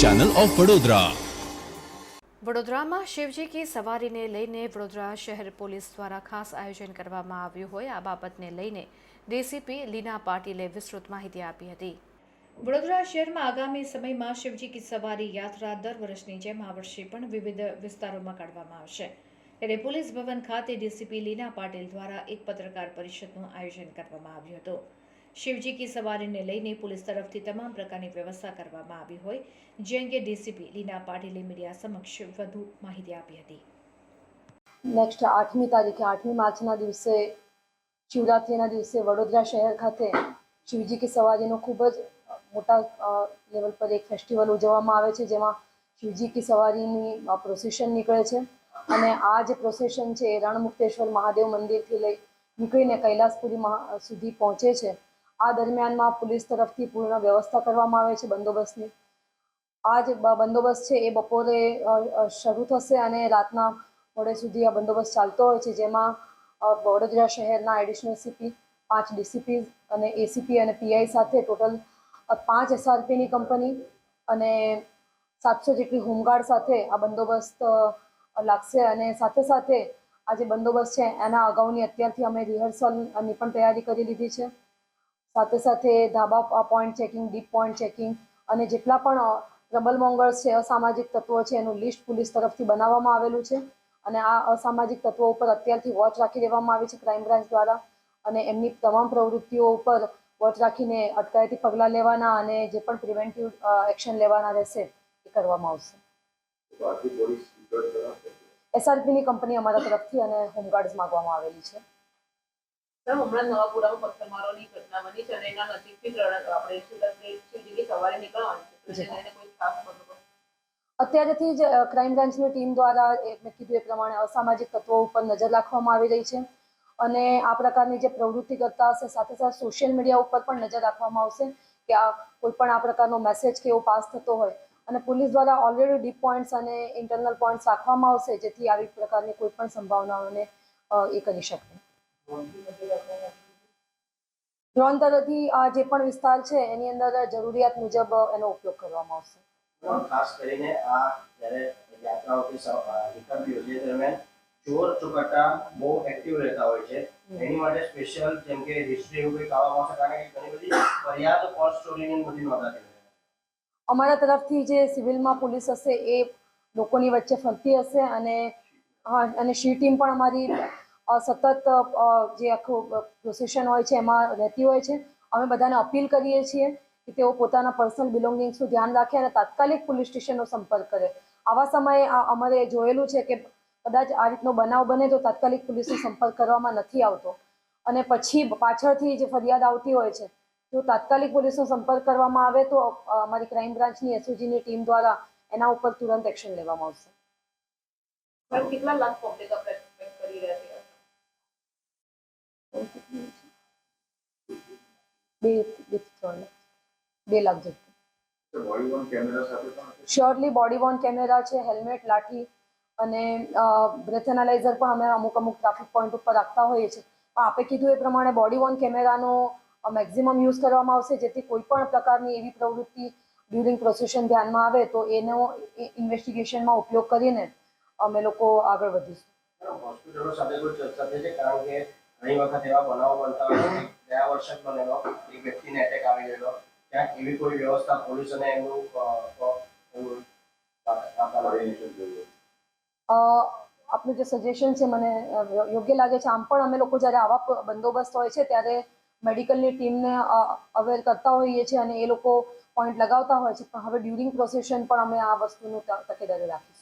Channel of Vadodara વડોદરામાં શિવજી સવારીને લઈને વડોદરા શહેર પોલીસ દ્વારા ખાસ આયોજન કરવામાં આવ્યું હોય આ બાબતને લઈને ડીસીપી લીના પાટીલે વિસ્તૃત માહિતી આપી હતી. વડોદરા શહેરમાં આગામી સમયમાં શિવજી કી સવારી યાત્રા દર વર્ષની જેમ આ વર્ષે પણ વિવિધ વિસ્તારોમાં કાઢવામાં આવશે. ત્યારે પોલીસ ભવન ખાતે ડીસીપી લીના પાટીલ દ્વારા એક પત્રકાર પરિષદનું આયોજન કરવામાં આવ્યું હતું. શિવજી કી સવારીને લઈને પોલીસ તરફથી તમામ પ્રકારની વ્યવસ્થા કરવામાં આવી હોય, જે અંગે ડીસીપી લીના પાટીલે મીડિયા સમક્ષ વધુ માહિતી આપી હતી. નેક્સ્ટ આઠમી તારીખે, આઠમી માર્ચના દિવસે, શિવરાત્રિના દિવસે વડોદરા શહેર ખાતે શિવજી કી સવારીનો ખૂબ જ મોટા લેવલ પર એક ફેસ્ટિવલ ઉજવવામાં આવે છે, જેમાં શિવજી કી સવારીની પ્રોસેશન નીકળે છે. અને આ જે પ્રોસેશન છે એ રણમુક્તેશ્વર મહાદેવ મંદિરથી લઈ નીકળીને કૈલાસપુરી સુધી પહોંચે છે. આ દરમિયાનમાં પોલીસ તરફથી પૂર્ણ વ્યવસ્થા કરવામાં આવે છે બંદોબસ્તની. આ જે બંદોબસ્ત છે એ બપોરે શરૂ થશે અને રાતના મોડે સુધી આ બંદોબસ્ત ચાલતો હોય છે, જેમાં વડોદરા શહેરના એડિશનલ સીપી, પાંચ ડીસીપી અને એસીપી અને પીઆઈ સાથે ટોટલ પાંચ એસઆરપીની કંપની અને સાતસો જેટલી હોમગાર્ડ સાથે આ બંદોબસ્ત લાગશે અને સાથે સાથે આ જે બંદોબસ્ત છે એના અગાઉની અત્યારથી અમે રિહર્સલની પણ તૈયારી કરી લીધી છે. સાથે સાથે ધાબા point checking deep point checking અને જેટલા પણ ટ્રબલ મોંગર્સ છે, અસામાજિક તત્વો છે, એનું લિસ્ટ પોલીસ તરફથી બનાવવામાં આવેલું છે. અને આ અસામાજિક તત્વો ઉપર અત્યારથી વોચ રાખી દેવામાં આવી છે ક્રાઇમ બ્રાન્ચ દ્વારા. અને એમની તમામ પ્રવૃત્તિઓ ઉપર વોચ રાખીને અટકાયતી પગલાં લેવાના અને જે પણ પ્રિવેન્ટિવ એક્શન લેવાના રહેશે એ કરવામાં આવશે. એસઆરપીની કંપની અમારા તરફથી અને હોમગાર્ડ્સ માંગવામાં આવેલી છે. હમણાં નવાપુરામાં પથ્થરમારોની ઘટના છે અને એના નજીકથી જ આપણે સુરતની શિવજીની સવારે નીકળવાનું છે. એને કોઈ ખાસ બંદોબસ્ત અત્યારેથી જ ક્રાઇમ બ્રાન્ચની ટીમ દ્વારા મેં કીધું એ પ્રમાણે અસામાજિક તત્વો ઉપર નજર રાખવામાં આવી રહી છે. અને આ પ્રકારની જે પ્રવૃત્તિ કરતા હશે સાથે સાથે સોશિયલ મીડિયા ઉપર પણ નજર રાખવામાં આવશે કે આ કોઈ પણ આ પ્રકારનો મેસેજ કે એવો પાસ થતો હોય. અને પોલીસ દ્વારા ઓલરેડી ડીપ પોઈન્ટ્સ અને ઇન્ટરનલ પોઈન્ટ્સ રાખવામાં આવશે જેથી આવી પ્રકારની કોઈ પણ સંભાવનાઓને એ કરી શકે. ડ્રોન તરફથી આ જે પણ વિસ્તાર છે એની અંદર જરૂરિયાત મુજબ એનો ઉપયોગ કરવામાં આવશે. ખાસ કરીને આ જ્યારે યાત્રાઓ કે વિકલ્પ છે દરમિયાન ચોર ચુકાટા બહુ એક્ટિવ રહેતા હોય છે એની માટે સ્પેશિયલ જેમ કે હિસ્ટ્રી એવું કંઈક આવવામાં આવશે કારણ કે ઘણી બધી ફરિયાદ કોલ સ્ટોરીની બધી નોંધાતી અમારા તરફથી જે સિવિલમાં પોલીસ હશે એ લોકોની વચ્ચે ફરતી હશે અને હા અને શી ટીમ પણ અમારી સતત જે આખું પ્રોસેશન હોય છે, એમાં રહેતી હોય છે. અમે બધાને અપીલ કરીએ છીએ કે તેઓ પોતાના પર્સનલ બિલોંગિંગ્સનું ધ્યાન રાખે અને તાત્કાલિક પોલીસ સ્ટેશનનો સંપર્ક કરે. આવા સમયે અમારે જોયેલું છે કે કદાચ આ રીતનો બનાવ બને તો તાત્કાલિક પોલીસનો સંપર્ક કરવામાં નથી આવતો. અને પછી પાછળથી જે ફરિયાદ આવતી હોય છે, જો તાત્કાલિક પોલીસનો સંપર્ક કરવામાં આવે તો અમારી ક્રાઇમ બ્રાન્ચની એસઓજીની ટીમ દ્વારા એના ઉપર તુરંત એક્શન લેવામાં આવશે. કેટલા લાખ પબ્લિક આપણે એક્સપેક્ટ કરી રહ્યા છીએ બે બે ત્રણ બે લાખ જેટલું શ્યોરલી બોડી વોર્ન કેમેરા છે હેલ્મેટ લાઠી અને બ્રેથ એનાલાઇઝર પણ અમે અમુક અમુક ટ્રાફિક પોઈન્ટ ઉપર રાખતા હોઈએ છીએ. પણ આપે કીધું એ પ્રમાણે બોડી વોર્ન કેમેરાનો મેક્ઝિમમ યુઝ કરવામાં આવશે, જેથી કોઈ પણ પ્રકારની એવી પ્રવૃત્તિ ડ્યુરિંગ પ્રોસેશન ધ્યાનમાં આવે તો એનો ઇન્વેસ્ટિગેશનમાં ઉપયોગ કરીને અમે લોકો આગળ વધીશું. હોસ્પિટલો સાથે કોઈ ચર્ચા થઈ છે? કારણ કે ઘણી વખત એવા બનાવો બનતા હોય ગયા વર્ષે બનેલો, એક વ્યક્તિને એટેક આવી ગયેલો. ક્યાંક એવી કોઈ વ્યવસ્થા પોલીસ અને એમનું આપનું જે સજેશન છે, મને યોગ્ય લાગે છે. આમ પણ અમે લોકો જ્યારે આવા બંદોબસ્ત હોય છે, ત્યારે મેડિકલની ટીમને અવેર કરતા હોઈએ છીએ અને એ લોકો પોઈન્ટ લગાવતા હોય છે. પણ હવે ડ્યુરિંગ પ્રોસેશન પણ અમે આ વસ્તુનું તકેદારી રાખીશું.